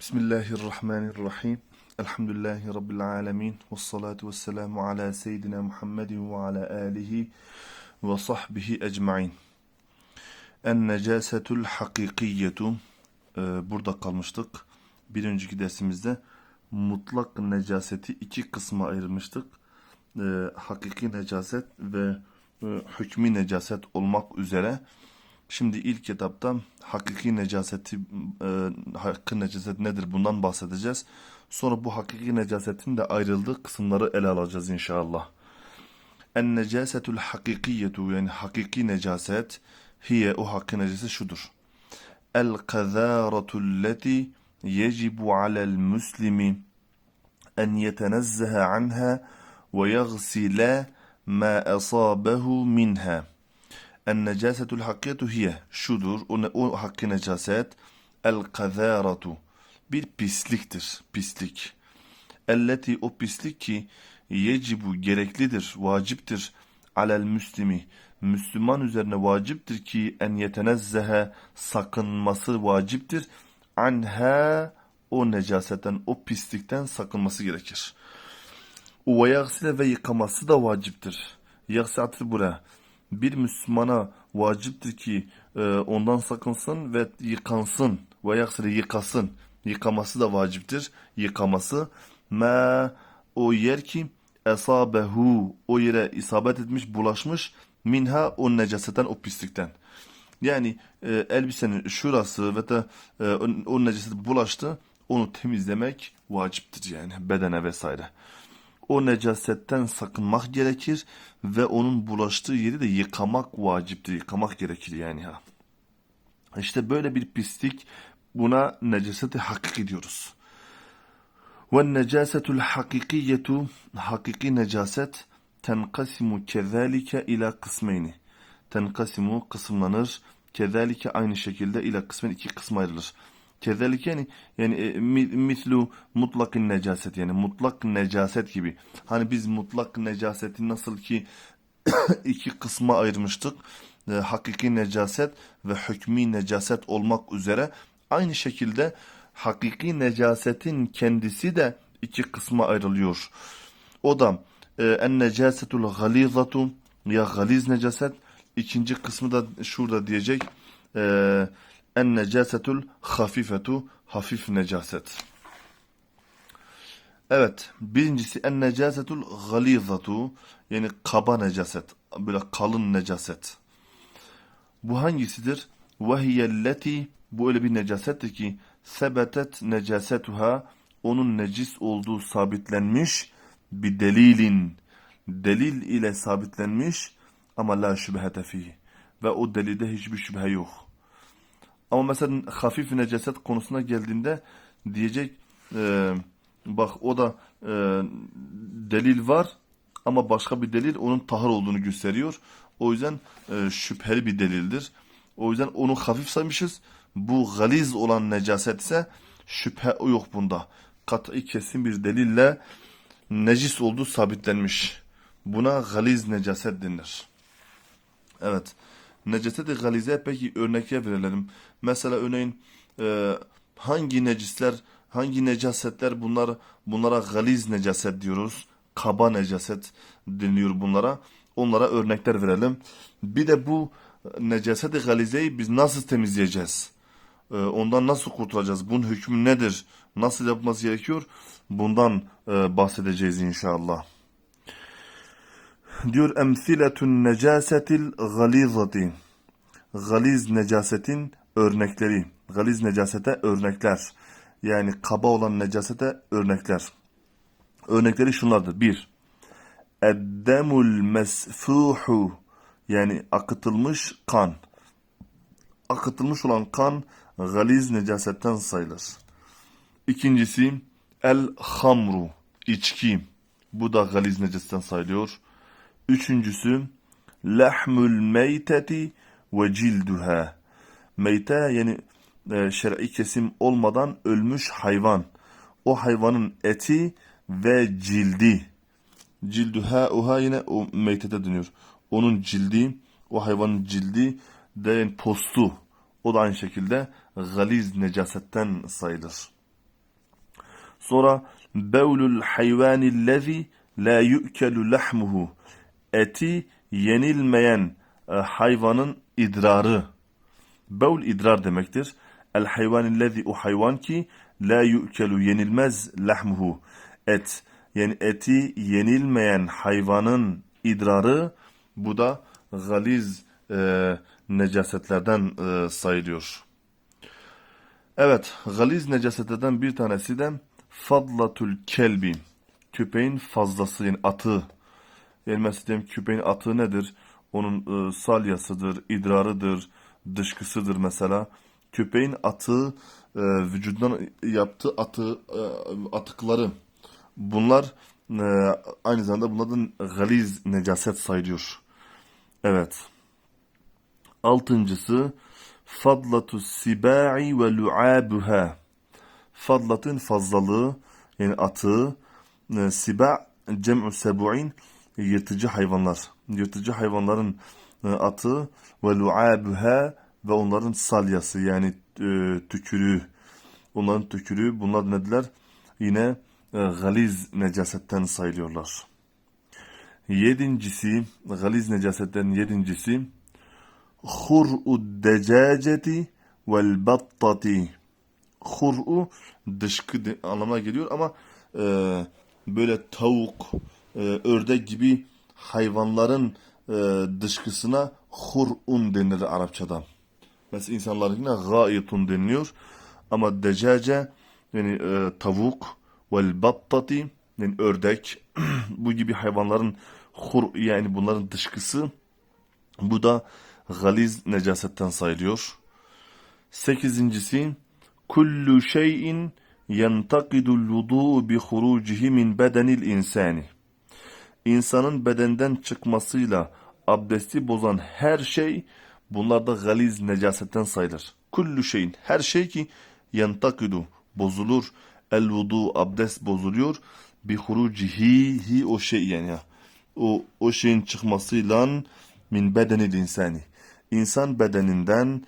Bismillahirrahmanirrahim. Elhamdülillahi Rabbil alemin. Ve salatu ve selamu ala seyyidina Muhammedin ve ala alihi ve sahbihi ecmain. En necasetul hakikiyyetu. Ee, burada kalmıştık. Bir önceki dersimizde mutlak necaseti iki kısma ayırmıştık. Ee, hakiki necaset ve e, hükmü necaset olmak üzere. Şimdi ilk etapta hakiki necaseti, e, hakkı necaset nedir bundan bahsedeceğiz. Sonra bu hakiki necasetin de ayrıldığı kısımları ele alacağız inşallah. En necasetul hakikiyetu yani hakiki necaset hiye o hakkı necaset şudur. El kazaratul leti yecibu alel muslimi en yetenezzehe anha ve yagsile ma asabehu minha. En necasetul hakiyetu hiye şudur o, ne- o hakkı necaset el kazaratu bir pisliktir pislik. Elleti o pislik ki yecibu gereklidir, vaciptir alel müslimi. Müslüman üzerine vaciptir ki en yetenezzehe sakınması vaciptir. Anha o necasetten, o pislikten sakınması gerekir. Ve yagsile ve yıkaması da vaciptir. Yagsatı bura. Bir Müslümana vaciptir ki e, ondan sakınsın ve yıkansın. Ve yagsile yıkasın. Yıkaması da vaciptir. Yıkaması. Ma o yer ki esabehu o yere isabet etmiş, bulaşmış. Minha o necasetten, o pislikten. Yani e, elbisenin şurası ve de e, o, o necaset bulaştı. Onu temizlemek vaciptir yani bedene vesaire o necasetten sakınmak gerekir ve onun bulaştığı yeri de yıkamak vaciptir. Yıkamak gerekir yani ha. İşte böyle bir pislik buna necaseti hakiki diyoruz. Ve necasetul hakikiyetu hakiki necaset tenkasimu kezalike ila kısmeyni. Tenkasimu kısımlanır. Kezalike aynı şekilde ila kısmen iki kısma ayrılır. Kezalike yani, yani e, mi- mislu mutlakın necaset yani mutlak necaset gibi. Hani biz mutlak necaseti nasıl ki iki kısma ayırmıştık. E, hakiki necaset ve hükmü necaset olmak üzere aynı şekilde hakiki necasetin kendisi de iki kısma ayrılıyor. O da e, en necasetul galizatu ya galiz necaset ikinci kısmı da şurada diyecek e, en necasetul hafifetu hafif necaset. Evet. Birincisi en necasetul galizatu yani kaba necaset. Böyle kalın necaset. Bu hangisidir? Vehiyelleti bu öyle bir necasettir ki sebetet necasetuha onun necis olduğu sabitlenmiş bir delilin delil ile sabitlenmiş ama la şüphete fihi ve o delilde hiçbir şüphe yok. Ama mesela hafif necaset konusuna geldiğinde diyecek e, bak o da e, delil var ama başka bir delil onun tahır olduğunu gösteriyor. O yüzden e, şüpheli bir delildir. O yüzden onu hafif saymışız. Bu galiz olan necaset ise şüphe yok bunda. Kat'i kesin bir delille necis olduğu sabitlenmiş. Buna galiz necaset denir. Evet. Neceseti galize peki örnekler verelim. Mesela örneğin e, hangi necisler, hangi necasetler bunlar bunlara galiz necaset diyoruz. Kaba necaset deniliyor bunlara. Onlara örnekler verelim. Bir de bu necaseti galizeyi biz nasıl temizleyeceğiz? E, ondan nasıl kurtulacağız? Bunun hükmü nedir? Nasıl yapması gerekiyor? Bundan e, bahsedeceğiz inşallah. Diyor emsiletun necasetil galizati. Galiz necasetin örnekleri. Galiz necasete örnekler. Yani kaba olan necasete örnekler. Örnekleri şunlardır. Bir, Eddemul mesfuhu yani akıtılmış kan. Akıtılmış olan kan galiz necasetten sayılır. İkincisi el hamru içki. Bu da galiz necasetten sayılıyor. Üçüncüsü lahmul meyteti ve cilduha. Meyte yani e, şer'i kesim olmadan ölmüş hayvan. O hayvanın eti ve cildi. Cilduha uha yine o meytete dönüyor. Onun cildi, o hayvanın cildi de yani postu. O da aynı şekilde galiz necasetten sayılır. Sonra bevlul hayvanillezi la yu'kelu lahmuhu. Eti yenilmeyen e, hayvanın idrarı. Bevl idrar demektir. El hayvanillezi o hayvan ki la yu'kelu yenilmez lahmuhu. Et yani eti yenilmeyen hayvanın idrarı bu da galiz e, necasetlerden e, sayılıyor. Evet, galiz necasetlerden bir tanesi de fadlatul kelbi. Köpeğin fazlası yani atı. Yani mesela köpeğin atı nedir? Onun e, salyasıdır, idrarıdır, dışkısıdır mesela. Köpeğin atı, e, vücudundan yaptığı atı, e, atıkları. Bunlar e, aynı zamanda bunlardan galiz necaset sayılıyor. Evet. Altıncısı fadlatu sibai ve lu'abuha. Fadlatın fazlalığı yani atığı. E, Siba cem'u sebu'in yırtıcı hayvanlar. Yırtıcı hayvanların e, atığı ve lu'abuha ve onların salyası yani e, tükürüğü. Onların tükürüğü bunlar nediler? Yine e, galiz necasetten sayılıyorlar. Yedincisi, galiz necasetten yedincisi hur'u decaceti vel battati. Hur'u dışkı anlamına geliyor ama e, böyle tavuk, e, ördek gibi hayvanların e, dışkısına hur'un denir Arapçada. Mesela insanlarınkine gayetun deniliyor. Ama decace yani e, tavuk vel battati yani ördek bu gibi hayvanların hur yani bunların dışkısı bu da galiz necasetten sayılıyor. Sekizincisi kullu şeyin yentakidul vudu bi hurucihi min bedenil insani. İnsanın bedenden çıkmasıyla abdesti bozan her şey bunlar da galiz necasetten sayılır. Kullu şeyin her şey ki yentakidu bozulur el vudu abdest bozuluyor bi hurucihi hi o şey yani ya. O, o şeyin çıkmasıyla min bedenil insani. İnsan bedeninden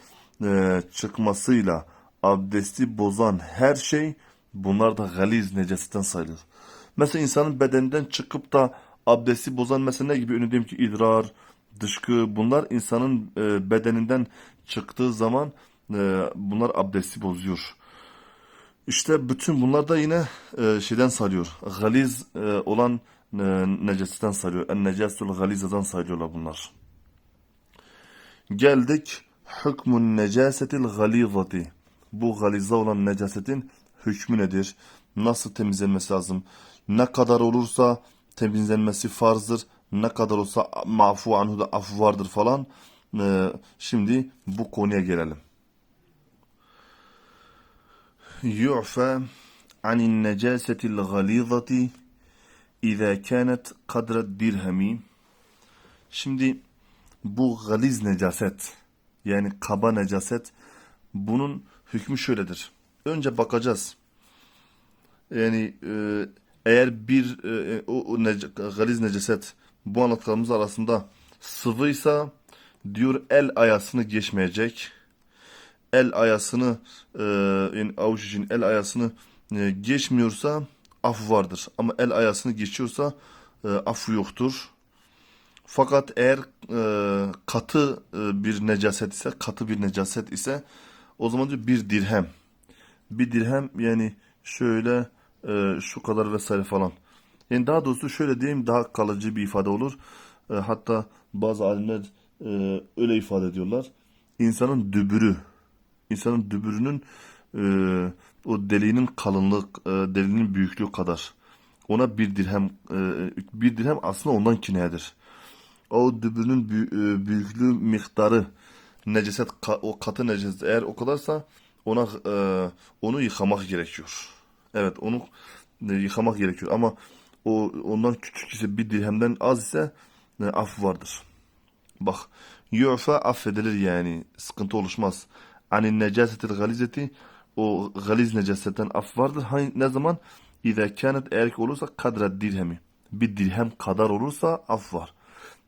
e, çıkmasıyla abdesti bozan her şey bunlar da galiz necasetten sayılır. Mesela insanın bedeninden çıkıp da abdesti bozan mesela ne gibi diyeyim ki idrar, dışkı bunlar insanın e, bedeninden çıktığı zaman e, bunlar abdesti bozuyor. İşte bütün bunlar da yine e, şeyden sayılıyor. Galiz e, olan e, necasetten sayılıyor. En necasul galizadan sayılıyorlar bunlar. Geldik hükmün necasetil galizati. Bu galiza olan necasetin hükmü nedir? Nasıl temizlenmesi lazım? Ne kadar olursa temizlenmesi farzdır. Ne kadar olsa mafu anhu da af vardır falan. Ee, şimdi bu konuya gelelim. Yu'fa anin necasetil galizati İza kânet kadra dirhemi. Şimdi bu galiz necaset yani kaba necaset bunun hükmü şöyledir. Önce bakacağız. Yani e, eğer bir e, o, o nece, galiz necaset bu anlattıklarımız arasında sıvıysa diyor el ayasını geçmeyecek. El ayasını e, yani avuç için el ayasını e, geçmiyorsa af vardır. Ama el ayasını geçiyorsa e, yoktur. Fakat eğer e, katı e, bir necaset ise, katı bir necaset ise o zaman diyor bir dirhem. Bir dirhem yani şöyle e, şu kadar vesaire falan. Yani daha doğrusu şöyle diyeyim daha kalıcı bir ifade olur. E, hatta bazı alimler e, öyle ifade ediyorlar. İnsanın dübürü, insanın dübürünün e, o deliğinin kalınlık, e, deliğinin büyüklüğü kadar. Ona bir dirhem, e, bir dirhem aslında ondan kineyedir. O dübürünün e, büyüklüğü miktarı, neceset, o katı neceset eğer o kadarsa ona e, onu yıkamak gerekiyor. Evet onu e, yıkamak gerekiyor ama o ondan küçük ise bir dirhemden az ise e, af vardır. Bak yu'fa affedilir yani sıkıntı oluşmaz. Anin necasetil galizeti o galiz necasetten af vardır. Hani ne zaman? İza kânet eğer ki olursa kadra dirhemi. Bir dirhem kadar olursa af var.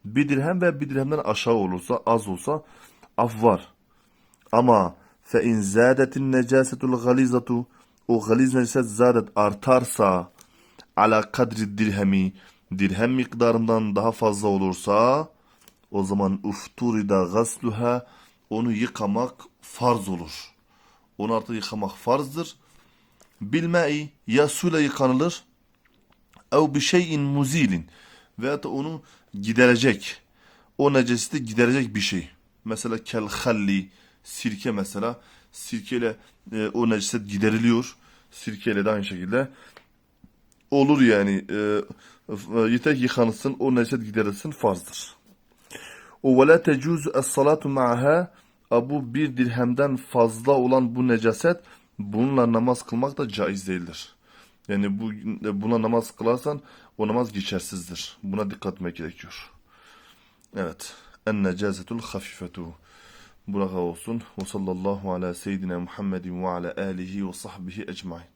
Bir dirhem ve bir dirhemden aşağı olursa az olsa af var. Ama fe in zâdetin necasetul galizatu o galiz necaset zadet artarsa ala kadri dirhemi dirhem miktarından daha fazla olursa o zaman ufturida gasluha onu yıkamak farz olur. Onu artık yıkamak farzdır. Bilmei ya suyla yıkanılır ev bir şeyin muzilin veyahut da onu giderecek o necesiti giderecek bir şey. Mesela kel halli sirke mesela sirkeyle e, o necaset gideriliyor. Sirkeyle de aynı şekilde olur yani. E, e, yeter ki yıkanırsın o necaset giderilsin farzdır. O ve la tecuzu es-salatu ma'aha bu bir dirhemden fazla olan bu necaset bununla namaz kılmak da caiz değildir. Yani bu buna namaz kılarsan o namaz geçersizdir. Buna dikkat etmek gerekiyor. Evet. En necazetul hafifetu. Burada olsun. Ve sallallahu ala seyyidina Muhammedin ve ala alihi ve sahbihi ecmain.